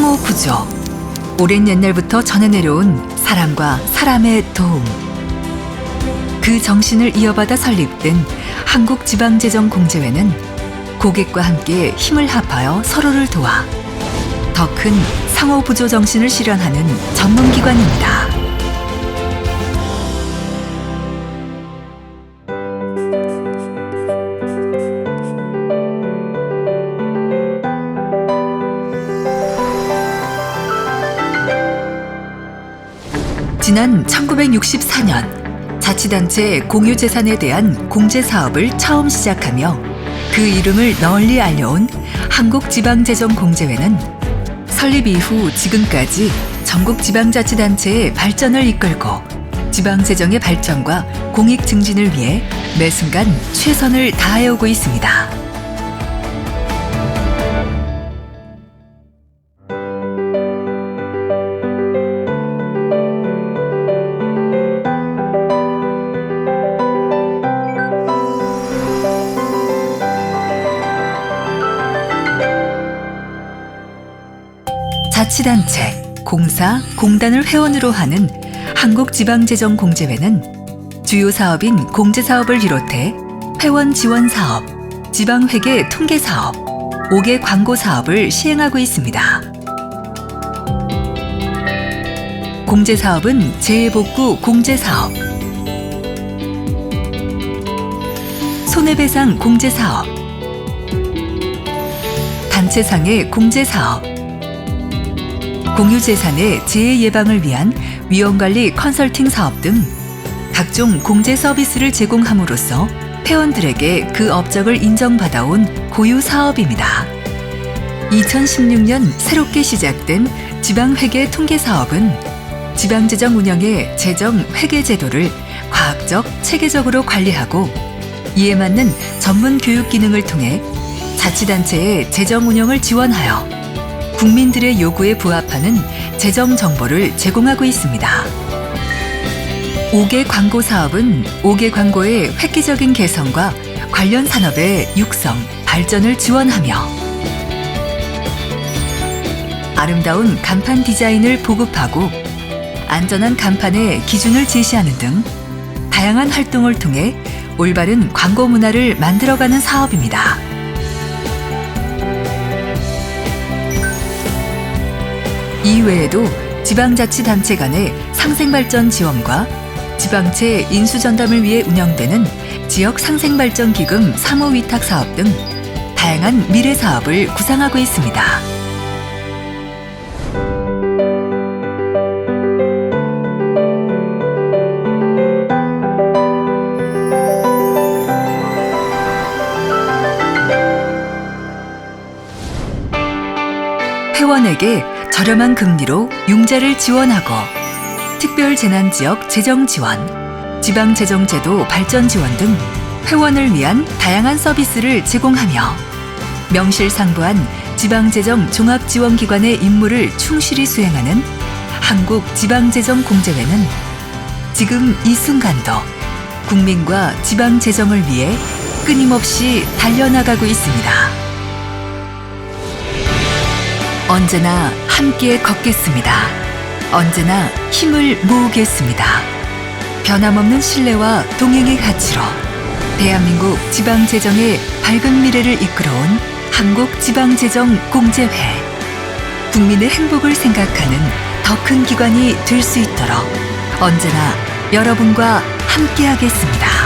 상호 구조. 오랜 옛날부터 전해 내려온 사람과 사람의 도움. 그 정신을 이어받아 설립된 한국지방재정공제회는 고객과 함께 힘을 합하여 서로를 도와 더 큰 상호 부조 정신을 실현하는 전문 기관입니다. 지난 1964년 자치단체 공유재산에 대한 공제 사업을 처음 시작하며 그 이름을 널리 알려온 한국지방재정공제회는 설립 이후 지금까지 전국 지방자치단체의 발전을 이끌고 지방재정의 발전과 공익 증진을 위해 매 순간 최선을 다해오고 있습니다. 자치단체, 공사, 공단을 회원으로 하는 한국지방재정공제회는 주요 사업인 공제사업을 비롯해 회원 지원 사업, 지방회계 통계 사업, 5개 광고 사업을 시행하고 있습니다. 공제사업은 재해복구 공제사업, 손해배상 공제사업, 단체상의 공제사업, 공유재산의 재해 예방을 위한 위험관리 컨설팅 사업 등 각종 공제 서비스를 제공함으로써 회원들에게 그 업적을 인정받아온 고유 사업입니다. 2016년 새롭게 시작된 지방회계 통계 사업은 지방재정 운영의 재정 회계 제도를 과학적, 체계적으로 관리하고 이에 맞는 전문 교육 기능을 통해 자치단체의 재정 운영을 지원하여 국민들의 요구에 부합하는 재정 정보를 제공하고 있습니다. 5개 광고 사업은 5개 광고의 획기적인 개선과 관련 산업의 육성, 발전을 지원하며 아름다운 간판 디자인을 보급하고 안전한 간판의 기준을 제시하는 등 다양한 활동을 통해 올바른 광고 문화를 만들어가는 사업입니다. 이외에도 지방자치단체 간의 상생발전 지원과 지방채 인수전담을 위해 운영되는 지역 상생발전기금 사무위탁 사업 등 다양한 미래 사업을 구상하고 있습니다. 회원에게 저렴한 금리로 융자를 지원하고 특별 재난 지역 재정 지원, 지방 재정 제도 발전 지원 등 회원을 위한 다양한 서비스를 제공하며 명실상부한 지방 재정 종합 지원 기관의 임무를 충실히 수행하는 한국 지방 재정 공제회는 지금 이 순간도 국민과 지방 재정을 위해 끊임없이 달려나가고 있습니다. 언제나 함께 걷겠습니다. 언제나 힘을 모으겠습니다. 변함없는 신뢰와 동행의 가치로 대한민국 지방재정의 밝은 미래를 이끌어온 한국지방재정공제회. 국민의 행복을 생각하는 더 큰 기관이 될 수 있도록 언제나 여러분과 함께하겠습니다.